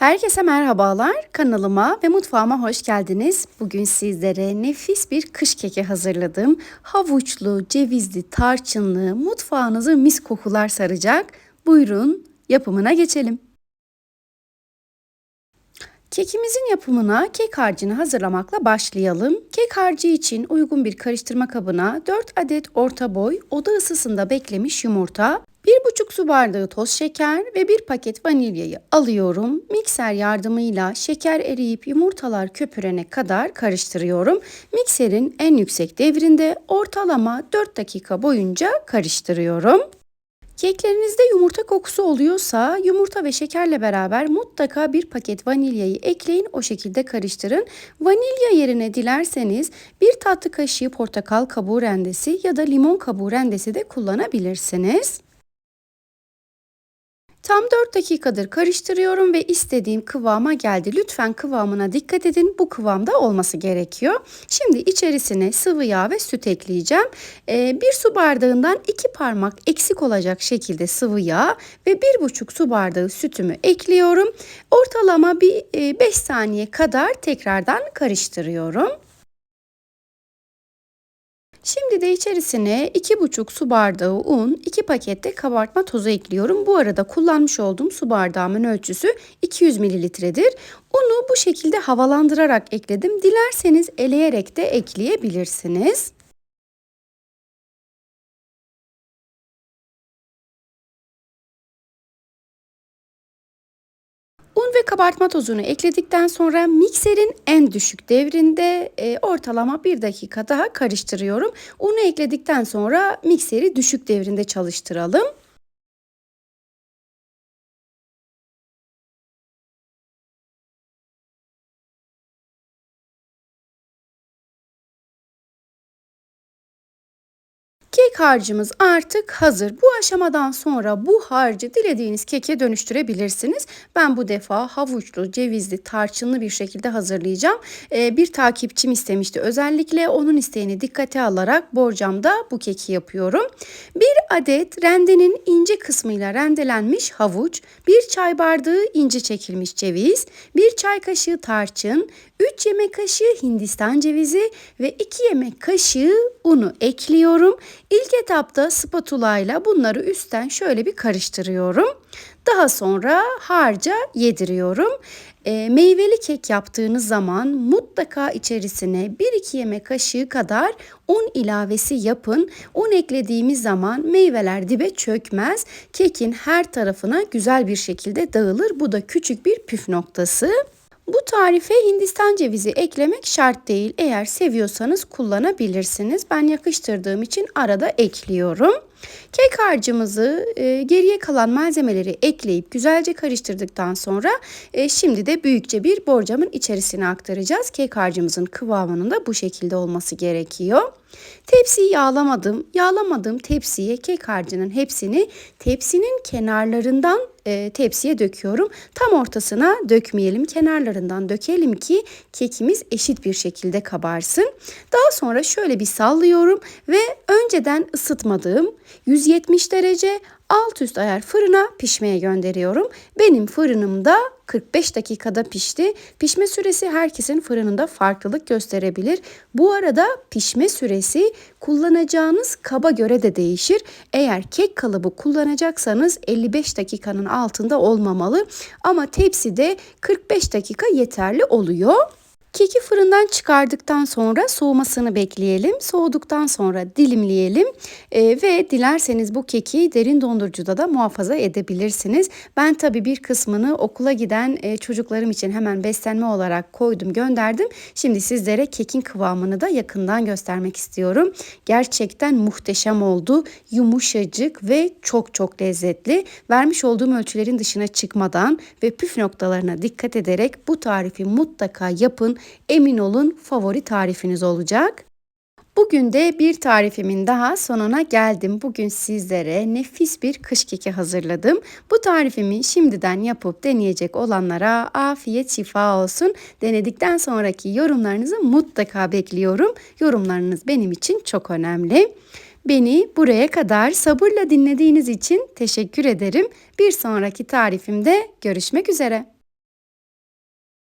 Herkese merhabalar. Kanalıma ve mutfağıma hoş geldiniz. Bugün sizlere nefis bir kış keki hazırladım. Havuçlu, cevizli, tarçınlı, mutfağınızı mis kokular saracak. Buyurun yapımına geçelim. Kekimizin yapımına kek harcını hazırlamakla başlayalım. Kek harcı için uygun bir karıştırma kabına 4 adet orta boy oda ısısında beklemiş yumurta, 1,5 su bardağı toz şeker ve 1 paket vanilyayı alıyorum. Mikser yardımıyla şeker eriyip yumurtalar köpürene kadar karıştırıyorum. Mikserin en yüksek devrinde ortalama 4 dakika boyunca karıştırıyorum. Keklerinizde yumurta kokusu oluyorsa yumurta ve şekerle beraber mutlaka bir paket vanilyayı ekleyin o şekilde karıştırın. Vanilya yerine dilerseniz bir tatlı kaşığı portakal kabuğu rendesi ya da limon kabuğu rendesi de kullanabilirsiniz. Tam 4 dakikadır karıştırıyorum ve istediğim kıvama geldi. Lütfen kıvamına dikkat edin. Bu kıvamda olması gerekiyor. Şimdi içerisine sıvı yağ ve süt ekleyeceğim. Ee, bir su bardağından 2 parmak eksik olacak şekilde sıvı yağ ve 1,5 su bardağı sütümü ekliyorum. Ortalama bir 5 e, saniye kadar tekrardan karıştırıyorum. Şimdi de içerisine 2,5 su bardağı un, 2 pakette kabartma tozu ekliyorum. Bu arada kullanmış olduğum su bardağımın ölçüsü 200 mililitredir. Unu bu şekilde havalandırarak ekledim. Dilerseniz eleyerek de ekleyebilirsiniz. Un ve kabartma tozunu ekledikten sonra mikserin en düşük devrinde e, ortalama bir dakika daha karıştırıyorum. Unu ekledikten sonra mikseri düşük devrinde çalıştıralım. Kek harcımız artık hazır. Bu aşamadan sonra bu harcı dilediğiniz keke dönüştürebilirsiniz. Ben bu defa havuçlu, cevizli, tarçınlı bir şekilde hazırlayacağım. Ee, bir takipçim istemişti. Özellikle onun isteğini dikkate alarak borcamda bu keki yapıyorum. Bir adet rendenin ince kısmıyla rendelenmiş havuç, bir çay bardağı ince çekilmiş ceviz, bir çay kaşığı tarçın, 3 yemek kaşığı hindistan cevizi ve 2 yemek kaşığı unu ekliyorum. İlk etapta spatula ile bunları üstten şöyle bir karıştırıyorum. Daha sonra harca yediriyorum. E, meyveli kek yaptığınız zaman mutlaka içerisine 1-2 yemek kaşığı kadar un ilavesi yapın. Un eklediğimiz zaman meyveler dibe çökmez. Kekin her tarafına güzel bir şekilde dağılır. Bu da küçük bir püf noktası. Bu tarife Hindistan cevizi eklemek şart değil. Eğer seviyorsanız kullanabilirsiniz. Ben yakıştırdığım için arada ekliyorum. Kek harcımızı e, geriye kalan malzemeleri ekleyip güzelce karıştırdıktan sonra e, şimdi de büyükçe bir borcamın içerisine aktaracağız. Kek harcımızın kıvamının da bu şekilde olması gerekiyor. Tepsiyi yağlamadım. Yağlamadığım tepsiye kek harcının hepsini tepsinin kenarlarından e, tepsiye döküyorum. Tam ortasına dökmeyelim. Kenarlarından dökelim ki kekimiz eşit bir şekilde kabarsın. Daha sonra şöyle bir sallıyorum ve önceden ısıtmadığım 170 derece alt üst ayar fırına pişmeye gönderiyorum. Benim fırınımda 45 dakikada pişti. Pişme süresi herkesin fırınında farklılık gösterebilir. Bu arada pişme süresi kullanacağınız kaba göre de değişir. Eğer kek kalıbı kullanacaksanız 55 dakikanın altında olmamalı ama tepside 45 dakika yeterli oluyor. Keki fırından çıkardıktan sonra soğumasını bekleyelim. Soğuduktan sonra dilimleyelim e, ve dilerseniz bu keki derin dondurucuda da muhafaza edebilirsiniz. Ben tabii bir kısmını okula giden e, çocuklarım için hemen beslenme olarak koydum gönderdim. Şimdi sizlere kekin kıvamını da yakından göstermek istiyorum. Gerçekten muhteşem oldu. Yumuşacık ve çok çok lezzetli. Vermiş olduğum ölçülerin dışına çıkmadan ve püf noktalarına dikkat ederek bu tarifi mutlaka yapın emin olun favori tarifiniz olacak. Bugün de bir tarifimin daha sonuna geldim. Bugün sizlere nefis bir kış keki hazırladım. Bu tarifimi şimdiden yapıp deneyecek olanlara afiyet şifa olsun. Denedikten sonraki yorumlarınızı mutlaka bekliyorum. Yorumlarınız benim için çok önemli. Beni buraya kadar sabırla dinlediğiniz için teşekkür ederim. Bir sonraki tarifimde görüşmek üzere.